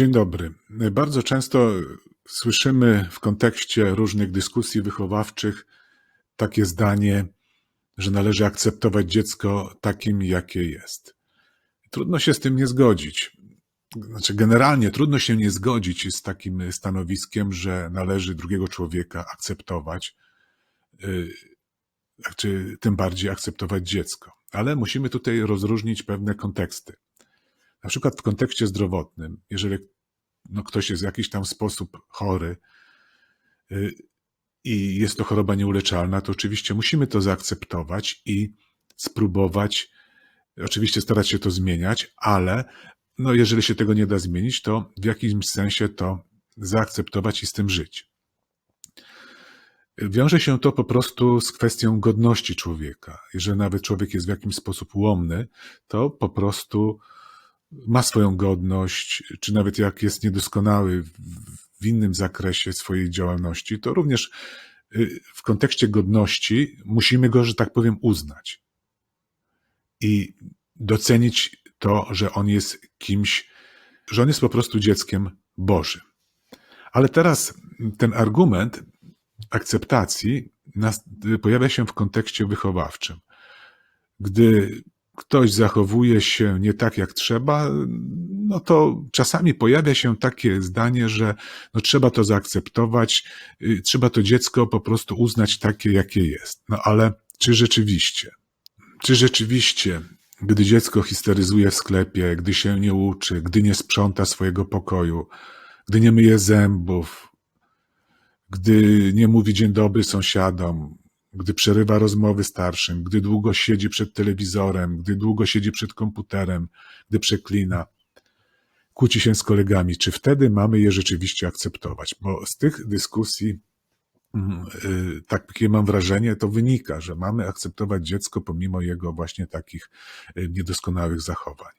Dzień dobry. Bardzo często słyszymy w kontekście różnych dyskusji wychowawczych takie zdanie, że należy akceptować dziecko takim, jakie jest. Trudno się z tym nie zgodzić. Znaczy, generalnie trudno się nie zgodzić z takim stanowiskiem, że należy drugiego człowieka akceptować, yy, czy tym bardziej akceptować dziecko. Ale musimy tutaj rozróżnić pewne konteksty. Na przykład w kontekście zdrowotnym, jeżeli no, ktoś jest w jakiś tam sposób chory y, i jest to choroba nieuleczalna, to oczywiście musimy to zaakceptować i spróbować, oczywiście starać się to zmieniać, ale no, jeżeli się tego nie da zmienić, to w jakimś sensie to zaakceptować i z tym żyć. Wiąże się to po prostu z kwestią godności człowieka. Jeżeli nawet człowiek jest w jakiś sposób ułomny, to po prostu ma swoją godność, czy nawet jak jest niedoskonały w innym zakresie swojej działalności, to również y, w kontekście godności musimy go, że tak powiem, uznać i docenić to, że on jest kimś, że on jest po prostu dzieckiem Bożym. Ale teraz ten argument akceptacji pojawia się w kontekście wychowawczym. Gdy ktoś zachowuje się nie tak jak trzeba, no to czasami pojawia się takie zdanie, że no trzeba to zaakceptować, y, trzeba to dziecko po prostu uznać takie, jakie jest. No ale czy rzeczywiście, czy rzeczywiście, gdy dziecko histeryzuje w sklepie, gdy się nie uczy, gdy nie sprząta swojego pokoju, gdy nie myje zębów, gdy nie mówi dzień dobry sąsiadom, gdy przerywa rozmowy starszym, gdy długo siedzi przed telewizorem, gdy długo siedzi przed komputerem, gdy przeklina, kłóci się z kolegami, czy wtedy mamy je rzeczywiście akceptować? Bo z tych dyskusji, mm, y, takie mam wrażenie, to wynika, że mamy akceptować dziecko pomimo jego właśnie takich y, niedoskonałych zachowań.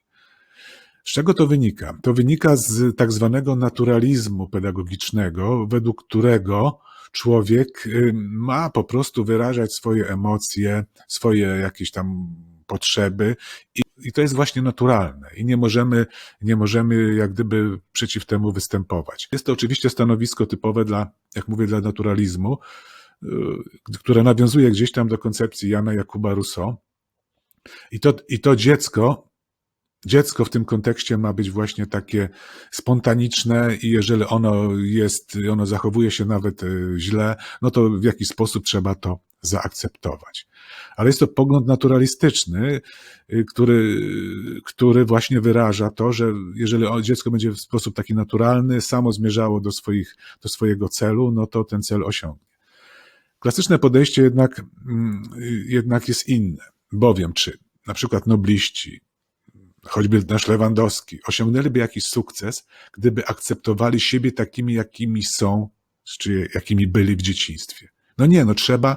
Z czego to wynika? To wynika z tak zwanego naturalizmu pedagogicznego, według którego człowiek y, ma po prostu wyrażać swoje emocje, swoje jakieś tam potrzeby i, i to jest właśnie naturalne i nie możemy, nie możemy jak gdyby przeciw temu występować. Jest to oczywiście stanowisko typowe dla, jak mówię, dla naturalizmu, y, które nawiązuje gdzieś tam do koncepcji Jana Jakuba Rousseau. I to, I to dziecko Dziecko w tym kontekście ma być właśnie takie spontaniczne i jeżeli ono jest, ono zachowuje się nawet e, źle, no to w jakiś sposób trzeba to zaakceptować. Ale jest to pogląd naturalistyczny, e, który, który właśnie wyraża to, że jeżeli dziecko będzie w sposób taki naturalny, samo zmierzało do, swoich, do swojego celu, no to ten cel osiągnie. Klasyczne podejście jednak, mm, jednak jest inne, bowiem czy na przykład nobliści, choćby nasz Lewandowski, osiągnęliby jakiś sukces, gdyby akceptowali siebie takimi, jakimi są, czy jakimi byli w dzieciństwie. No nie, no trzeba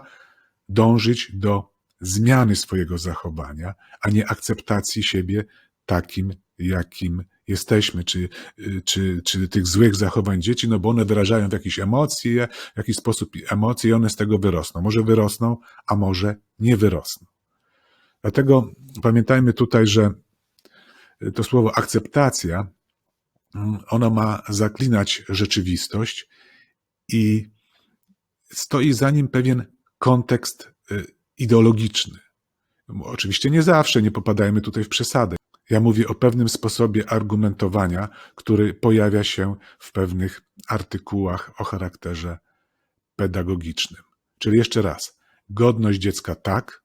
dążyć do zmiany swojego zachowania, a nie akceptacji siebie takim, jakim jesteśmy, czy, czy, czy tych złych zachowań dzieci, no bo one wyrażają w emocje, w jakiś sposób emocje i one z tego wyrosną. Może wyrosną, a może nie wyrosną. Dlatego pamiętajmy tutaj, że to słowo akceptacja, mm, ona ma zaklinać rzeczywistość i stoi za nim pewien kontekst y, ideologiczny. Oczywiście nie zawsze, nie popadajmy tutaj w przesadę. Ja mówię o pewnym sposobie argumentowania, który pojawia się w pewnych artykułach o charakterze pedagogicznym. Czyli jeszcze raz, godność dziecka tak,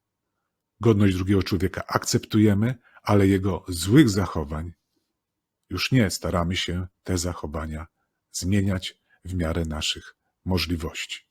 godność drugiego człowieka akceptujemy, ale jego złych zachowań już nie staramy się te zachowania zmieniać w miarę naszych możliwości.